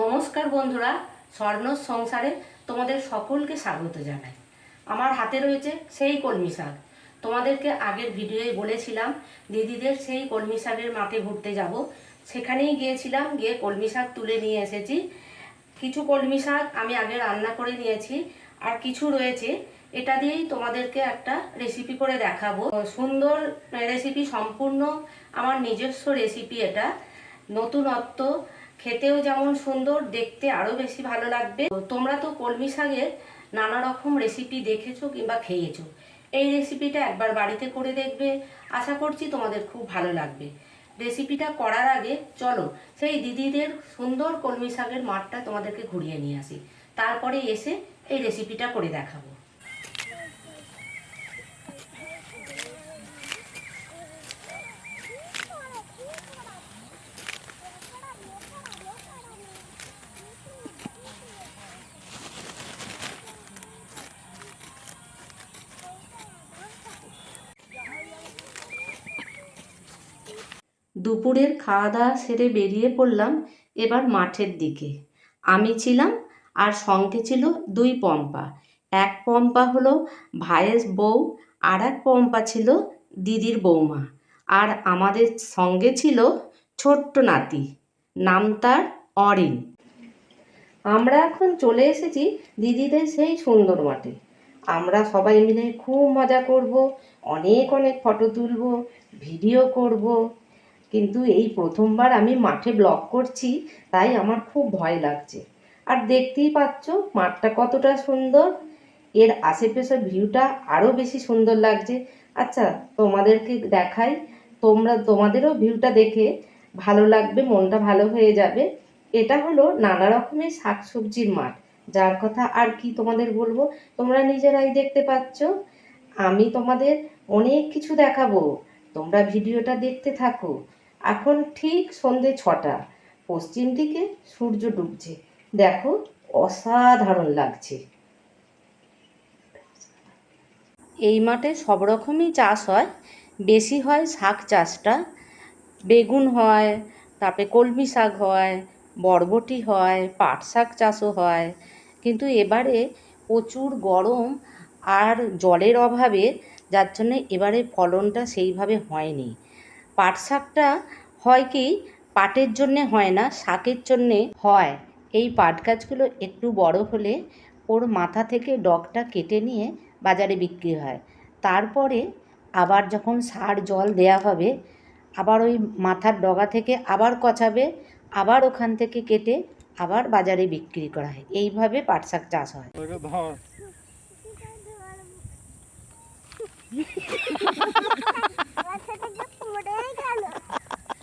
নমস্কার বন্ধুরা, স্বর্ণ সংসারে তোমাদের সকলকে স্বাগত জানাই। আমার হাতে রয়েছে সেই কলমি শাক। তোমাদেরকে আগের ভিডিওয়ে বলেছিলাম, দিদিদের সেই কলমি শাকের মাঠে ঘুরতে যাব। সেখানেই গিয়েছিলাম, গিয়ে কলমি শাক তুলে নিয়ে এসেছি। কিছু কলমি শাক আমি আগে রান্না করে নিয়েছি, আর কিছু রয়েছে। এটা দিয়েই তোমাদেরকে একটা রেসিপি করে দেখাবো। সুন্দর রেসিপি সম্পূর্ণ আমার নিজস্ব রেসিপি এটা। নতুনত্ব খেতেও যেমন সুন্দর, দেখতে আরও বেশি ভালো লাগবে। তোমরা তো কলমি শাকের নানা রকম রেসিপি দেখেছ কিংবা খেয়েছো। এই রেসিপিটা একবার বাড়িতে করে দেখবে। আশা করছি তোমাদের খুব ভালো লাগবে। রেসিপিটা করার আগে চলো সেই দিদিদের সুন্দর কলমি শাকের মাঠটা তোমাদেরকে ঘুরিয়ে নিয়ে আসি। তারপরে এসে এই রেসিপিটা করে দেখাবো। দুপুরের খাওয়া দাওয়া সেরে বেরিয়ে পড়লাম এবার মাঠের দিকে। আমি ছিলাম আর সঙ্গে ছিল দুই পম্পা। এক পম্পা হলো ভাইয়ের বউ, আর এক পম্পা ছিল দিদির বৌমা। আর আমাদের সঙ্গে ছিল ছোট্ট নাতি, নাম তার অরিন। আমরা এখন চলে এসেছি দিদিদের সেই সুন্দর মাঠে। আমরা সবাই মিলে খুব মজা করব, অনেক অনেক ফটো তুলব, ভিডিও করব। কিন্তু এই প্রথমবার আমি মাঠে ব্লগ করছি, তাই আমার খুব ভয় লাগছে। আর দেখতেই পাচ্ছ, মাঠটা কতটা সুন্দর। এর আশেপাশের ভিউটা আরও বেশি সুন্দর লাগছে। আচ্ছা তোমাদেরকে দেখাই, তোমরা, তোমাদেরও ভিউটা দেখে ভালো লাগবে, মনটা ভালো হয়ে যাবে। এটা হলো নানা রকমের শাকসবজির মাঠ। যার কথা আর কি তোমাদের বলব? তোমরা নিজেরাই দেখতে পাচ্ছ। আমি তোমাদের অনেক কিছু দেখাবো। তোমরা ভিডিওটা দেখতে থাকো। এখন ঠিক সন্ধে ছটা। পশ্চিম দিকে সূর্য ডুবছে। দেখো, অসাধারণ লাগছে। এই মাঠে সব রকমই চাষ হয়। বেশি হয় শাক চাষটা। বেগুন হয়, তারপরে কলমি শাক হয়, বরবটি হয়, পাট শাক চাষও হয়। কিন্তু এবারে প্রচুর গরম আর জলের অভাবে যার জন্যে এবারে ফলনটা সেইভাবে হয়নি। পাট শাকটা হয় কি, পাটের জন্যে হয় না, শাকের জন্যে হয়। এই পাট গাছগুলো একটু বড় হলে ওর মাথা থেকে ডগটা কেটে নিয়ে বাজারে বিক্রি হয়। তারপরে আবার যখন সার, জল দেয়া হবে, আবার ওই মাথার ডগা থেকে আবার কচাবে, আবার ওখান থেকে কেটে আবার বাজারে বিক্রি করা হয়। এইভাবে পাট শাক চাষ হয়।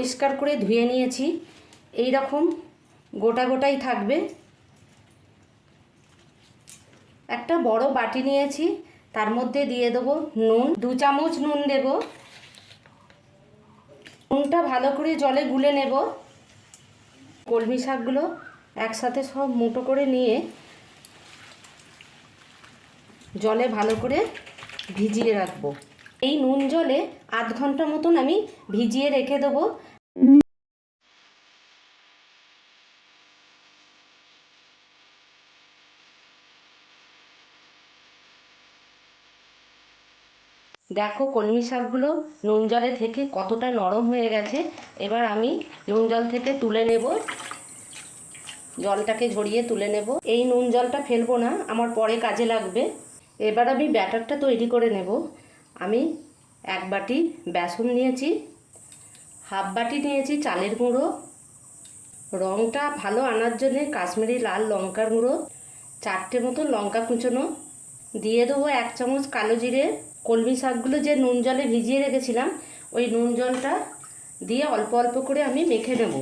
পরিষ্কার করে ধুয়ে নিয়েছি। এই রকম গোটা গোটাই থাকবে। একটা বড় বাটি নিয়েছি, তার মধ্যে দিয়ে দেবো নুন। দু চামচ নুন দেব। নুনটা ভালো করে জলে গুলে নেব। কলমি শাকগুলো একসাথে সব মুটো করে নিয়ে জলে ভালো করে ভিজিয়ে রাখব। এই নুন জলে আধ ঘণ্টা মতন আমি ভিজিয়ে রেখে দেবো। দেখো কলমি শাকগুলো নুন জলে থেকে কতটা নরম হয়ে গেছে। এবার আমি নুন জল থেকে তুলে নেব। জলটাকে ঝরিয়ে তুলে নেব। এই নুন জলটা ফেলব না, আমার পরে কাজে লাগবে। এবার আমি ব্যাটারটা তৈরি করে নেব। আমি এক বাটি বেসন নিয়েছি। হাফ বাটি নিয়েছি চালের গুঁড়ো। রঙটা ভালো আনার জন্যে কাশ্মীরি লাল লঙ্কার গুঁড়ো, চারটে মতো লঙ্কা কুচোনো। দিয়ে দেবো এক চামচ কালো জিরে। কলমি শাকগুলো যে নুন জলে ভিজিয়ে রেখেছিলাম, ওই নুন জলটা দিয়ে অল্প অল্প করে আমি মেখে নেব।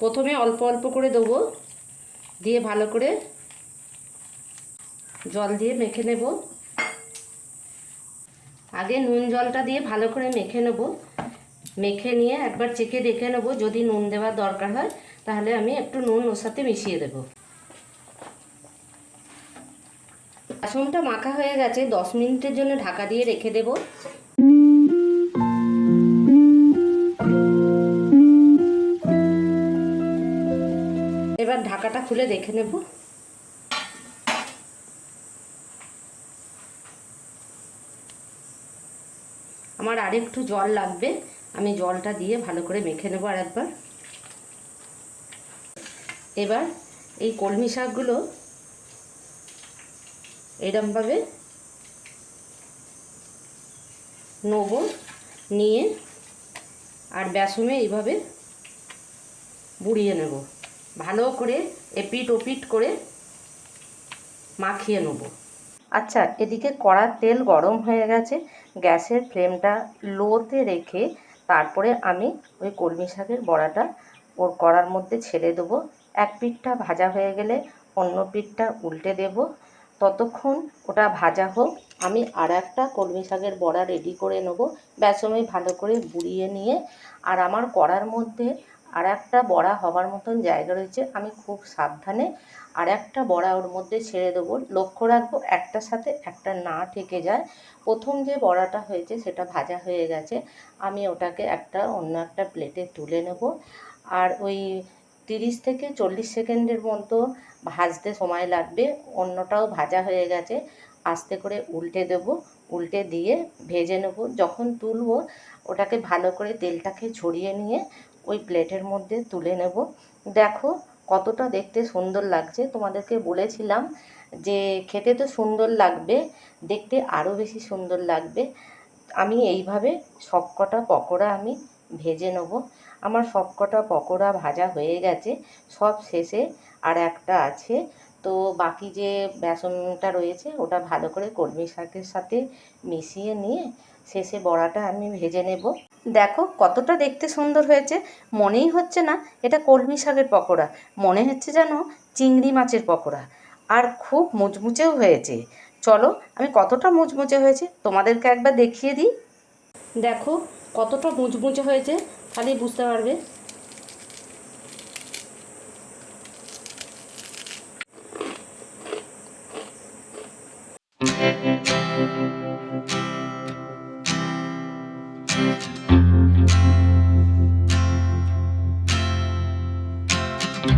প্রথমে অল্প অল্প করে দেবো। দিয়ে ভালো করে জল দিয়ে মেখে নেব। আগে নুন জলটা দিয়ে ভালো করে মেখে নেব। মেখে নিয়ে একবার চেখে দেখে নেব, যদি নুন দেওয়ার দরকার হয়, তাহলে আমি একটু নুন ওর সাথে মিশিয়ে দেব। বেসনটা মাখা হয়ে গেছে, দশ মিনিটের জন্য ঢাকা দিয়ে রেখে দেব। এবার ঢাকাটা খুলে দেখে নেব। আমার আরেকটু জল লাগবে। আমি জলটা দিয়ে ভালো করে মেখে নেব আর একবার এবার এই কলমি শাকগুলো এরমভাবে নেব, নিয়ে আর বেসনে এইভাবে বুড়িয়ে নেব। ভালো করে এপিট ওপিট করে মাখিয়ে নেব। আচ্ছা এদিকে কড়ার তেল গরম হয়ে গেছে। গ্যাসের ফ্লেমটা লোতে রেখে তারপরে আমি ওই কলমি শাকের বড়াটা ওর কড়ার মধ্যে ছেড়ে দেবো। এক পিঠটা ভাজা হয়ে গেলে অন্য পিঠটা উল্টে দেব। ততক্ষণ ওটা ভাজা হোক, আমি আর একটা কলমি শাকের বড়া রেডি করে নেব। বেসনে ভালো করে বুড়িয়ে নিয়ে আর আমার কড়ার মধ্যে আর একটা বড়া হবার মতন জায়গা রয়েছে, আমি খুব সাবধানে। আর একটা বড়া ওর মধ্যে ছেড়ে দেবো। লক্ষ্য রাখব, একটার সাথে একটা না ঠেকে যায়। প্রথম যে বড়াটা হয়েছে, সেটা ভাজা হয়ে গেছে। আমি ওটাকে একটা অন্য একটা প্লেটে তুলে নেব। আর ওই তিরিশ থেকে চল্লিশ সেকেন্ডের মতো ভাজতে সময় লাগবে। অন্যটাও ভাজা হয়ে গেছে। আস্তে করে উল্টে দেব, উল্টে দিয়ে ভেজে নেব। যখন তুলবো, ওটাকে ভালো করে তেলটাকে ছড়িয়ে নিয়ে ওই প্লেটের মধ্যে তুলে নেব। দেখো কতটা দেখতে সুন্দর লাগছে। তোমাদেরকে বলেছিলাম যে খেতে তো সুন্দর লাগবে, দেখতে আরও বেশি সুন্দর লাগবে। আমি এইভাবে সবকটা পকোড়া আমি ভেজে নেব। আমার সবকটা পকোড়া ভাজা হয়ে গেছে, সব শেষে আর একটা আছে তো বাকি যে বেসনটা রয়েছে, ওটা ভালো করে কলমি শাকের সাথে মিশিয়ে নিয়ে শেষে বড়াটা আমি ভেজে নেব। দেখো কতটা দেখতে সুন্দর হয়েছে। মনেই হচ্ছে না এটা কলমি শাকের পকোড়া। মনে হচ্ছে যেন চিংড়ি মাছের পকোড়া। আর খুব মুচমুচেও হয়েছে। চলো, আমি কতটা মুচমুচে হয়েছে তোমাদেরকে একবার দেখিয়ে দিই। দেখো কতটা মুচমুচে হয়েছে, খালি বুঝতে পারবে। ভিডিওটি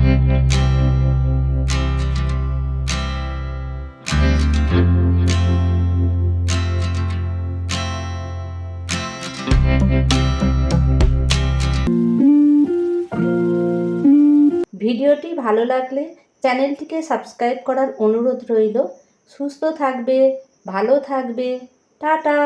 ভালো লাগলে চ্যানেলটিকে সাবস্ক্রাইব করার অনুরোধ রইল। সুস্থ থাকবে ভালো থাকবে। টাটা!